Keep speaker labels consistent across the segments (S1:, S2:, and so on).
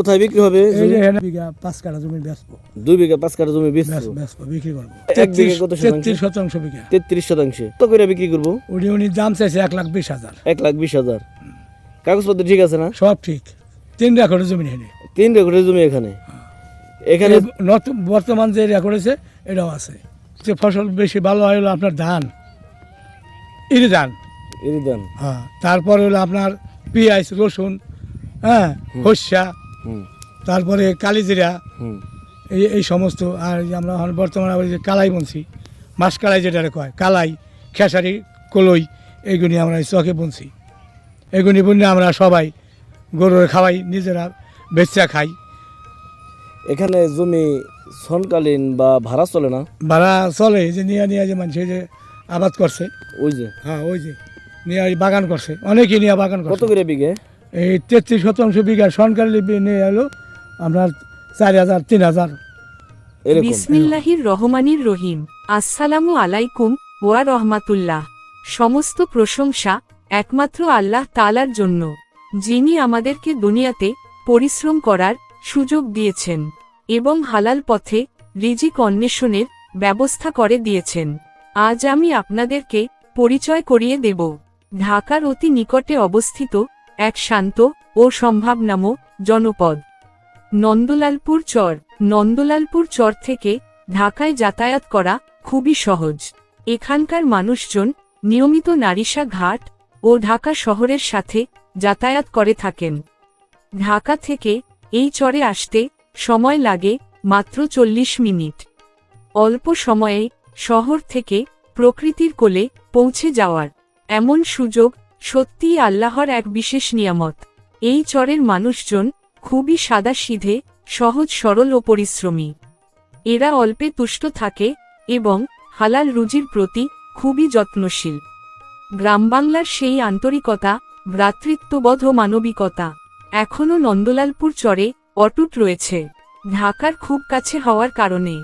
S1: কোথায় বিক্রি হবে
S2: বিঘা পাঁচ কাঠা জমি বেচবো।
S1: দুই বিঘা পাঁচ কাঠা জমি
S2: বেচবো? বিক্রি করব? তেত্রিশ শতাংশ? বিঘা।
S1: তেত্রিশ শতাংশে। কত করে বিক্রি করব?
S2: উনি উনি দাম চাইছে এক লাখ বিশ হাজার।
S1: এক লাখ বিশ হাজার। কাগজপত্র ঠিক আছে না?
S2: সব ঠিক। তিন রেকর্ডের জমি এখানে।
S1: তিন রেকর্ডের জমি এখানে। এখানে
S2: নতুন বর্তমান যে রেকর্ড হয়েছে এটাও আছে। যে ফসল বেশি ভালো হয় হলো আপনার ধান। ইরি ধান
S1: ইরিদান
S2: হ্যাঁ। তারপরে হলো আপনার পেঁয়াজ রসুন হ্যাঁ
S1: হুম।
S2: তারপরে কালিজিরা এই এই সমস্ত আর আমরা বর্তমানে আবার যে কালাই বুনছি মাস কালাই যেটা কয় কালাই খেসারি কলই এইগুলি আমরা চকে বুনছি। এগুলি বুনলে আমরা সবাই গরুর খাওয়াই নিজেরা বেচা খাই।
S1: এখানে জমি সনকালীন বা ভাড়া চলে না?
S2: ভাড়া চলে যে নিয়ে নিয়ে যে মানুষ যে আবাদ করছে।
S1: ওই যে?
S2: হ্যাঁ ওই যে নিয়ে বাগান করছে অনেকে নিয়ে বাগান
S1: কত
S2: করছে।
S1: করে বিঘে?
S2: এই তেত্রিশ শতাংশ বিঘা সরকারি নিয়ে এলো আপনার চার হাজার তিন হাজার।
S3: বিসমিল্লাহির রহমানির রহিম। আসসালামু আলাইকুম ওয়া রহমাতুল্লাহ। সমস্ত প্রশংসা একমাত্র আল্লাহ তালার জন্য যিনি আমাদেরকে দুনিয়াতে পরিশ্রম করার সুযোগ দিয়েছেন এবং হালাল পথে রিজিক অন্বেষণের ব্যবস্থা করে দিয়েছেন। আজ আমি আপনাদেরকে পরিচয় করিয়ে দেব। ঢাকার অতি নিকটে অবস্থিত এক শান্ত ও সম্ভাবনাম জনপদ। নন্দলালপুর চর। নন্দলালপুর চর থেকে ঢাকায় যাতায়াত করা খুবই সহজ। এখানকার মানুষজন নিয়মিত নারিশা ঘাট ও ঢাকা শহরের সাথে যাতায়াত করে থাকেন। ঢাকা থেকে এই চরে আসতে সময় লাগে মাত্র চল্লিশ মিনিট। অল্প সময়ে শহর থেকে প্রকৃতির কোলে পৌঁছে যাওয়ার এমন সুযোগ সত্যিই আল্লাহর এক বিশেষ নিয়ামত। এই চরের মানুষজন খুবই সাদাসিধে, সহজ সরল ও পরিশ্রমী। এরা অল্পে তুষ্ট থাকে এবং হালাল রুজির প্রতি খুবই যত্নশীল। গ্রামবাংলার সেই আন্তরিকতা, ভ্রাতৃত্ববোধ ও মানবিকতা এখনও নন্দলালপুর চরে অটুট রয়েছে। ঢাকার খুব কাছে হওয়ার কারণে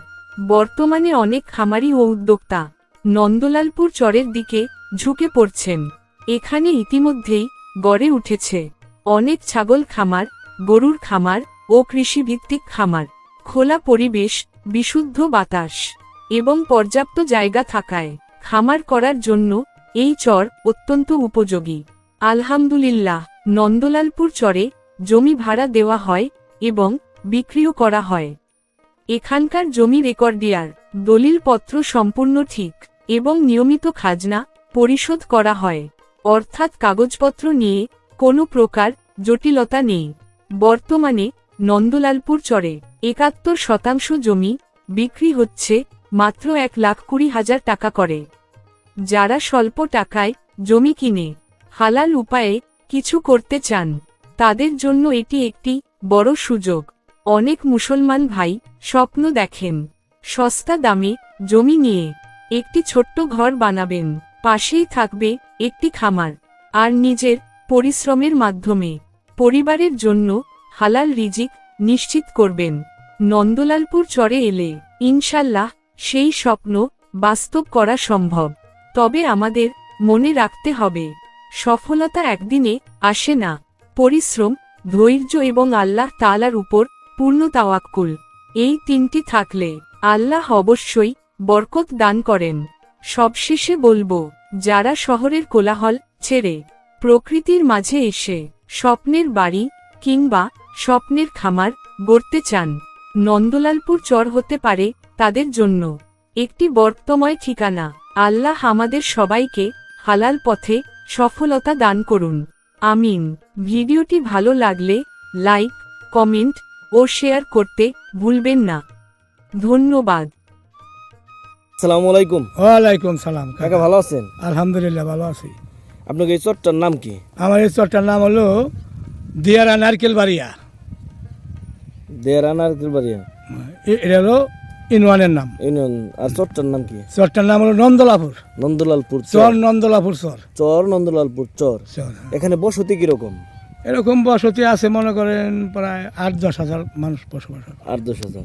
S3: বর্তমানে অনেক খামারি ও উদ্যোক্তা নন্দলালপুর চরের দিকে ঝুঁকে পড়ছেন। এখানে ইতিমধ্যেই গড়ে উঠেছে অনেক ছাগল খামার, গরুর খামার ও কৃষিভিত্তিক খামার, খোলা পরিবেশ, বিশুদ্ধ বাতাস এবং পর্যাপ্ত জায়গা থাকায় খামার করার জন্য এই চর অত্যন্ত উপযোগী। আলহামদুলিল্লাহ, নন্দলালপুর চরে জমি ভাড়া দেওয়া হয় এবং বিক্রিও করা হয়। এখানকার জমি রেকর্ডিয়ার দলিলপত্র সম্পূর্ণ ঠিক এবং নিয়মিত খাজনা পরিশোধ করা হয়। অর্থাৎ কাগজপত্র নিয়ে কোনো প্রকার জটিলতা নেই। বর্তমানে নন্দলালপুর চরে একাত্তর শতাংশ জমি বিক্রি হচ্ছে মাত্র এক লাখ কুড়ি হাজার টাকা করে। যারা স্বল্প টাকায় জমি কিনে হালাল উপায়ে কিছু করতে চান, তাদের জন্য এটি একটি বড় সুযোগ। অনেক মুসলমান ভাই স্বপ্ন দেখেন, সস্তা দামে জমি নিয়ে একটি ছোট্ট ঘর বানাবেন, পাশেই থাকবে একটি খামার, আর নিজের পরিশ্রমের মাধ্যমে। পরিবারের জন্য হালাল রিজিক নিশ্চিত করবেন। নন্দলালপুর চরে এলে, ইনশাল্লাহ, সেই স্বপ্ন বাস্তব করা সম্ভব। তবে আমাদের মনে রাখতে হবে, সফলতা একদিনে আসে না। পরিশ্রম, ধৈর্য এবং আল্লাহ তালার উপর পূর্ণ তাওয়াক্কুল, এই তিনটি থাকলে আল্লাহ অবশ্যই বরকত দান করেন। সবশেষে বলব যারা শহরের কোলাহল ছেড়ে প্রকৃতির মাঝে এসে স্বপ্নের বাড়ি কিংবা স্বপ্নের খামার গড়তে চান, নন্দলালপুর চর হতে পারে তাদের জন্য। একটি বর্তময় ঠিকানা। আল্লাহ আমাদের সবাইকে হালাল পথে সফলতা দান করুন। আমিন। ভিডিওটি ভালো লাগলে লাইক, কমেন্ট ও শেয়ার করতে ভুলবেন না। ধন্যবাদ।
S1: আসসালামু আলাইকুম।
S2: ওয়ালাইকুম সালাম
S1: কাকা। ভালো আছেন?
S2: আলহামদুলিল্লাহ ভালো আছি।
S1: আপনাকে এই চরটার নাম কি?
S2: আমার এই চরটার নাম হলো দিয়ারা নারকেল বাড়িয়া।
S1: দেরানার বাড়িয়া।
S2: এটা হলো ইনওয়ানের নাম।
S1: ইউনিয়ন আর চরটার নাম কি?
S2: চরটার নাম হলো নন্দলাপুর।
S1: নন্দলালপুর
S2: চর। নন্দলাপুর চর।
S1: চর নন্দলালপুর চর। এখানে বসতি কীরকম?
S2: এরকম বসতি আছে মনে করেন প্রায় আট দশ হাজার মানুষ বসবাস
S1: আট দশ হাজার।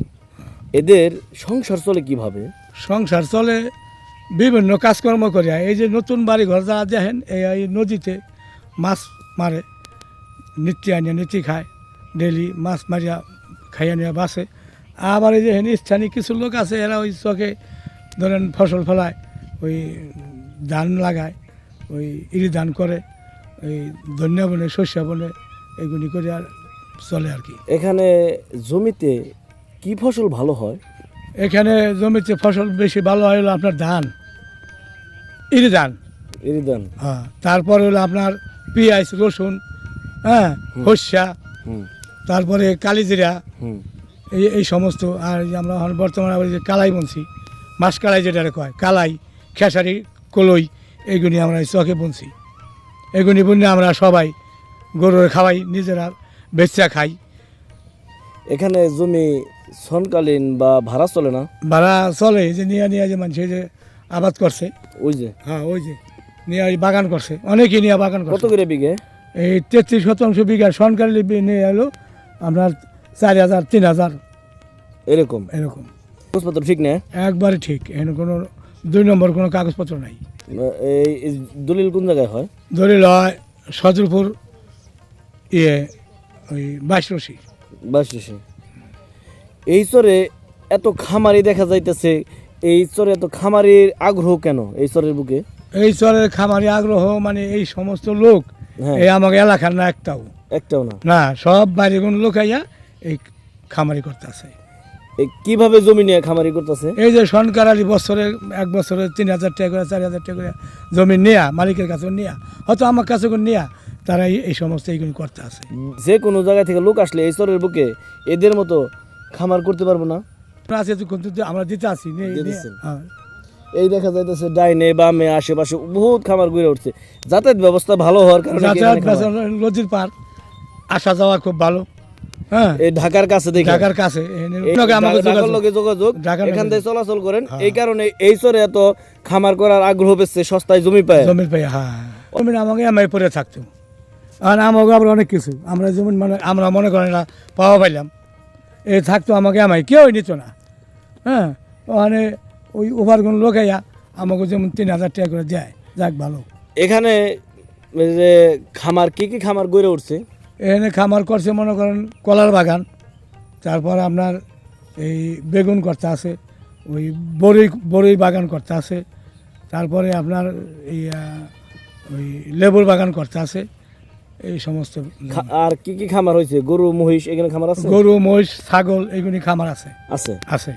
S1: এদের সংসার চলে কীভাবে?
S2: সংসার চলে, বিভিন্ন কাজকর্ম করে এই যে নতুন বাড়ি ঘর যারা দেখেন, এই নদীতে মাছ মারে, নিত্যি আনিয়া নিত্যি খায় ডেলি মাছ মারিয়া খাইয়া নিয়ে বাসে। আবার এই যে এখানে স্থানীয় কিছু লোক আছে, এরা ওই চকে ধরেন ফসল ফলায়, ওই ধান লাগায়, ওই ইরি ধান করে ওই ধনিয়া বনে শস্য বনে এগুলি করে আর চলে আর কি।
S1: এখানে জমিতে কি ফসল ভালো হয়?
S2: এখানে জমিতে ফসল বেশি ভালো হয় হলো আপনার ধান। ইরি ধান।
S1: ইরিদান
S2: হ্যাঁ তারপরে হলো আপনার পেঁয়াজ রসুন হ্যাঁ হস্যা তারপরে কালিজিরা। এই এই সমস্ত আর আমরা এখন বর্তমানে আবার যে কালাই বুনছি মাছ কালাই যেটা কয় কালাই খেসারি কলই এইগুলি আমরা চকে বুনছি। এগুলি বুনে আমরা সবাই গরুর খাওয়াই নিজেরা বেচা খাই।
S1: এখানে জমি সনকালীন বা ভাড়া চলে না?
S2: ভাড়া চলে যে নিয়ে নিয়ে যে মানুষ যে আবাদ করছে।
S1: ওই যে?
S2: হ্যাঁ ওই যে। নিয়ে বাগান করছে। অনেকেই নিয়ে বাগান
S1: কত করে বিঘে?
S2: এই তেত্রিশ শতাংশ বিঘা সরকারি নিয়ে এলো আপনার চার হাজার তিন হাজার।
S1: এরকম?
S2: এরকম।
S1: কাগজপত্র ঠিক না
S2: একবারে ঠিক। এখানে কোনো দুই নম্বর কোনো কাগজপত্র নাই।
S1: এই দলিল কোন জায়গায় হয়?
S2: দলিল হয় সদরপুর ইয়ে ওই বাইশরশি
S1: বাসিসে এই চরে এত খামারি দেখা যাইতেছে এই চরে এত খামারির আগ্রহ কেন এই চরের বুকে?
S2: এই চরের খামারি আগ্রহ মানে এই সমস্ত লোক
S1: হ্যাঁ।
S2: এই আমাকে এলাকার না একটাও।
S1: একটাও না?
S2: না সব বাইরে কোনো লোক আইয়া এই খামারি করতে আছে
S1: এই কীভাবে জমি নিয়ে খামারি করতেছে?
S2: এই যে সরকার আলী বছরে এক বছরে তিন হাজার টাকা করে চার হাজার টাকা করে জমি নেয়া মালিকের কাছে নেয়া হয়তো আমার কাছে নেয়া তারা এই- এই সমস্ত এইগুলি করতে আছে
S1: যে কোনো জায়গা থেকে লোক আসলে এই চরের বুকে এদের মতো খামার করতে পারব না।
S2: আমরা আছে তো আমরা দিতে
S1: দিতেছেন।
S2: হ্যাঁ।
S1: এই দেখা যাইতেছে ডাইনে বামে আশেপাশে বহুত খামার গড়ে উঠছে। যাতায়াত ব্যবস্থা ভালো হওয়ার কারণে
S2: নদীর পার আসা যাওয়া খুব ভালো হ্যাঁ।
S1: এই ঢাকার কাছে দেখে
S2: ঢাকার কাছে লোকে
S1: ঢাকার
S2: যোগাযোগ- ঢাকার
S1: এখান
S2: লগে-
S1: থেকে চলাচল করেন।
S2: হ্যাঁ।
S1: এই কারণে এই চরে এত খামার করার আগ্রহ পেচ্ছে সস্তায় জমি পায়।
S2: জমির পাই হ্যাঁ। জমিন আমাকে পরে থাকতো। আর আমাকে আবার অনেক কিছু। আমরা যেমন মানে আমরা মনে করেন না পাওয়া পাইলাম। এ থাকতো আমাকে আমায় কেউ নিত না। হ্যাঁ ওখানে ওই ওভারগুলো লোক আইয়া আমাকে যেমন তিন হাজার টাকা করে দেয় যাক ভালো।
S1: এখানে যে খামার কি কি খামার গড়ে উঠছে?
S2: এখানে খামার করছে মনে করেন কলার বাগান তারপর আপনার এই বেগুন করতে আছে ওই বড়ই বড়ই বাগান করতে আছে তারপরে আপনার এই ওই লেবুর বাগান করতে আছে। এই সমস্ত
S1: আর কি কি খামার হয়েছে? গরু মহিষ এখানে খামার আছে?
S2: গরু মহিষ ছাগল এইগুলি খামার আছে।
S1: আছে?
S2: আছে।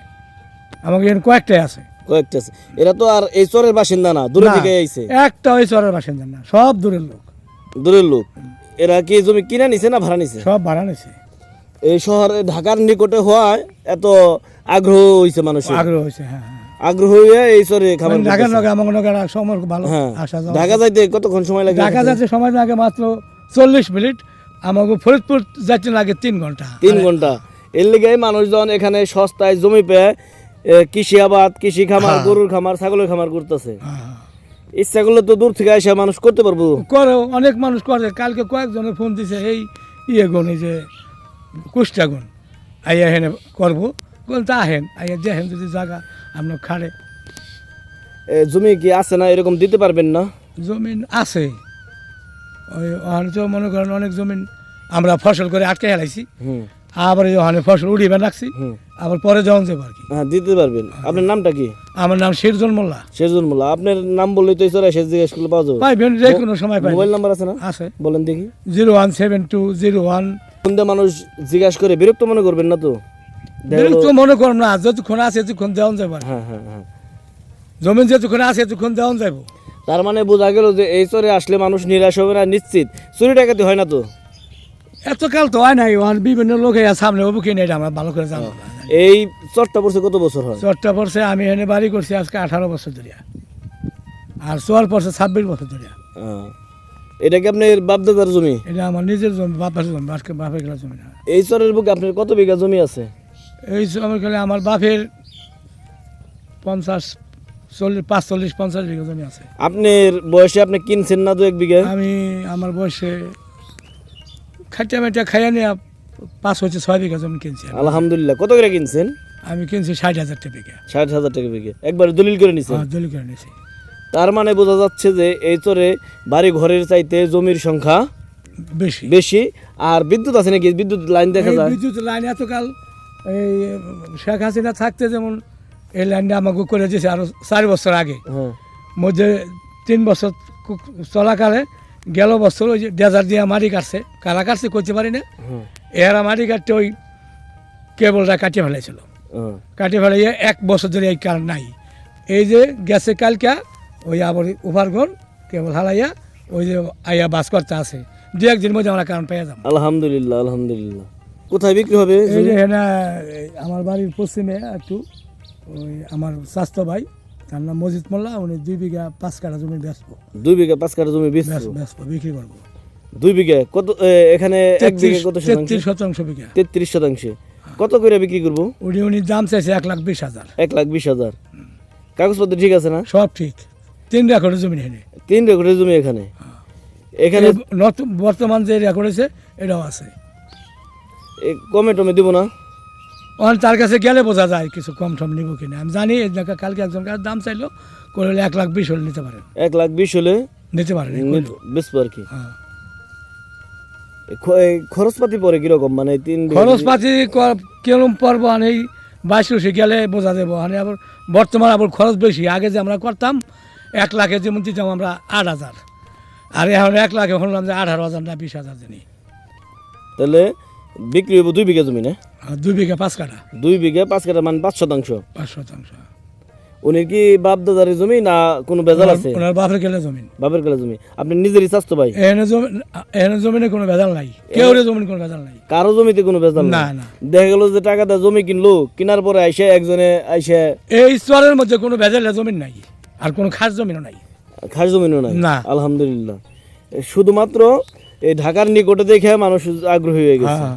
S2: আমাকে এখানে কয়েকটাই আছে।
S1: কয়েকটা আছে। এরা তো আর এই চরের বাসিন্দা না দূরে থেকে আইছে।
S2: একটা ওই চরের বাসিন্দা না সব দূরের লোক।
S1: দূরের লোক। এরা কি জমি কিনে নিছে না ভাড়া নিছে?
S2: সব ভাড়া নিছে।
S1: এই শহরে ঢাকার নিকটে হওয়ায় এত আগ্রহ হইছে মানুষের।
S2: আগ্রহ হয়েছে হ্যাঁ হ্যাঁ।
S1: আগ্রহ হয়ে এই চরে খামার
S2: মানে ঢাকার
S1: করতেছে।
S2: নগে আমাকে নগে সময় ভালো
S1: হ্যাঁ। ঢাকা যাইতে কতক্ষণ সময় লাগে?
S2: ঢাকা যাচ্ছে সময় লাগে মাত্র চল্লিশ মিনিট। আমাকে ফরিদপুর যাচ্ছে লাগে তিন ঘণ্টা।
S1: তিন ঘণ্টা। এর লিগে মানুষজন এখানে সস্তায় জমি পেয়ে কৃষি আবাদ কৃষি খামার
S2: হ্যাঁ।
S1: গরুর খামার ছাগলের খামার করতেছে।
S2: হ্যাঁ।
S1: ইচ্ছা করলে তো দূর থেকে এসে মানুষ করতে পারব।
S2: করে অনেক মানুষ করে। কালকে কয়েকজনে ফোন দিছে এই ইয়ে গুণ এই যে কুষ্টা গুণ। আইয়া হেনে করব। তা হেন আইয়া দেখেন যদি জায়গা আপনার খাড়ে।
S1: এ, জমি কি আছে না এরকম দিতে পারবেন না?
S2: জমিন আছে। ওই ওখানে মনে করেন অনেক জমিন আমরা ফসল করে আটকে হেলাইছি আবার ওখানে ফসল উড়িবে রাখছি। আবার পরে যাওয়া যাব আর কি।
S1: হ্যাঁ দিতে পারবেন। আপনার নামটা কি?
S2: আমার নাম শিরজন মোল্লা।
S1: শেরজুল মোল্লা। আপনার নাম বললেই তো চরে এসে জিজ্ঞেস করলে পাওয়া যাবে।
S2: পাইবেন যে কোনো সময়
S1: পাই
S2: মোবাইল
S1: নাম্বার আছে না?
S2: আছে।
S1: বলেন দেখি।
S2: Zero one seven two zero one.
S1: কোনটা মানুষ জিজ্ঞাসা করে বিরক্ত মনে করবেন না তো?
S2: বিরক্ত মনে করুন না যতক্ষণ আছে এতক্ষণ দেওয়া যাবে
S1: হ্যাঁ হ্যাঁ হ্যাঁ।
S2: জমিন যতক্ষণ আছে এতক্ষণ দেওয়া যাব
S1: তার মানে বোঝা গেল যে এই চরে আসলে মানুষ নিরাশ হবে না নিশ্চিত। চুরি টাকাতে হয় না তো?
S2: এত কাল তো হয় নাই বিভিন্ন লোক এর সামনে হব কিনে এটা আমরা ভালো করে জানো।
S1: এই চরটা পড়ছে কত বছর হয়?
S2: চরটা পড়ছে আমি এনে বাড়ি করছি আজকে আঠারো বছর ধরিয়া আর চর পড়ছে ছাব্বিশ বছর ধরিয়া
S1: হ্যাঁ। এটা কি আপনার বাপদাদার জমি?
S2: এটা আমার নিজের জমি বাপের জমি আজকে বাপের গেলা জমি না।
S1: এই চরের বুকে আপনার কত বিঘা জমি আছে?
S2: এই খেলে আমার বাপের পঞ্চাশ চল্লিশ পাঁচ চল্লিশ পঞ্চাশ বিঘা জমি আছে।
S1: আপনার বয়সে আপনি কিনছেন না দু এক বিঘা?
S2: আমি আমার বয়সে খাইটা মেটা খাইয়া নিয়ে পাঁচ হচ্ছে ছয় বিঘা জমি কিনছি আমি।
S1: আলহামদুলিল্লাহ। কত করে কিনছেন?
S2: আমি কিনছি ষাট হাজার টাকা বিঘা।
S1: ষাট হাজার টাকা বিঘে। একবার দলিল করে নিছেন?
S2: হ্যাঁ, দলি করে নিয়েছি
S1: তার মানে বোঝা যাচ্ছে যে এই চরে বাড়ি ঘরের চাইতে জমির সংখ্যা
S2: বেশি।
S1: বেশি। আর বিদ্যুৎ আছে নাকি? বিদ্যুৎ লাইন দেখা
S2: এই
S1: যায়?
S2: বিদ্যুৎ লাইন এতকাল এই শেখ হাসিনা থাকতে যেমন এই লাইনটা আমাকে করে দিয়েছে আরও চার বছর আগে।
S1: হ্যাঁ।
S2: মধ্যে তিন বছর চলাকালে গেল বছর ওই যে ডেজার দিয়ে মারি কাটছে। কারা কাটছে করতে পারি না।
S1: হ্যাঁ।
S2: এরা মাটি কাটতে ওই কেবলটা কাটিয়ে ফেলেছিল।
S1: হ্যাঁ।
S2: কাটিয়ে ফেলে এক বছর ধরে এই কারেন্ট নাই। এই যে গেছে কালকা ওই আবার ওভারঘর কেবল হালাইয়া ওই যে আইয়া বাস করতে আছে। দু একদিন মধ্যে আমরা কারেন্ট পেয়ে যাব।
S1: আলহামদুলিল্লাহ আলহামদুলিল্লাহ। কোথায় বিক্রি হবে?
S2: এই যে এই আমার বাড়ির পশ্চিমে একটু ওই আমার স্বাস্থ্য ভাই তার নাম মজিদ মোল্লা উনি দুই বিঘা পাঁচ কাঠা জমি বেচবো।
S1: দুই বিঘা পাঁচ কাঠা জমি বেচছো
S2: বেচ- বেচবো বিক্রি করব।
S1: দুই বিঘা? কত এখানে এক বিঘা কত শতাংশ?
S2: তেত্রিশ শতাংশ বিঘা।
S1: তেত্রিশ শতাংশে। কত করে বিক্রি করব?
S2: উনি উনি দাম চাইছে এক লাখ বিশ হাজার।
S1: এক লাখ বিশ হাজার। কাগজপত্র ঠিক আছে না?
S2: সব ঠিক। তিন রেকর্ডের জমি এখানে।
S1: তিন রেকর্ডের জমি এখানে? এখানে
S2: নতুন বর্তমান যে রেকর্ড হয়েছে এটাও আছে।
S1: কমে টমে দিব না?
S2: অন তার কাছে গেলে বোঝা যায় কিছু কম টম নিব কিনা। আমি জানি কালকে একজন কাছে দাম চাইলো করে হলে এক লাখ বিশ হলে নিতে পারেন।
S1: এক লাখ বিশ হলে
S2: নিতে পারেন
S1: বেচবো আর কি।
S2: হ্যাঁ।
S1: খরচপাতি পরে কীরকম? মানে তিন
S2: খরচপাতি ক- কিরম পর্ব আনে এই বাইশ রসি গেলে বোঝা দেবো আনে আবার বর্তমান আবার খরচ বেশি। আগে যে আমরা করতাম এক লাখে যেমন দিতাম আমরা আট হাজার। আর এখন এক লাখে শুনলাম যে আঠারো হাজার না বিশ হাজার জানি।
S1: তাহলে বিক্রি হইব দুই বিঘা জমি না
S2: দুই বিঘা পাঁচ কাঠা।
S1: দুই বিঘা পাঁচ কাঠা মানে পাঁচ শতাংশ।
S2: পাঁচ শতাংশ।
S1: উনি কি বাপ দাদারের জমি না কোনো বেজাল আছে?
S2: ওনার বাপের গেলে জমিন
S1: বাপের কালে জমি। আপনি নিজেরই স্বাস্থ্য ভাই।
S2: এখানে জমি এখানে জমিনে কোনো ভেজাল নাই। কেউ জমিনে কোনো ভেজাল নাই।
S1: কারও জমিতে কোনো বেজাল
S2: না
S1: না। দেখা গেল যে টাকা দিয়ে জমি কিনলো কেনার পরে আইসে একজনে আইসে
S2: এই স্তরের মধ্যে কোনো ভেজাল জমিন নাই আর কোনো খাস জমিনও নাই।
S1: খাস জমিনও নাই?
S2: না।
S1: আলহামদুলিল্লাহ। শুধুমাত্র এই ঢাকার নিকটে দেখে মানুষ আগ্রহী হয়ে গেছে।
S2: হ্যাঁ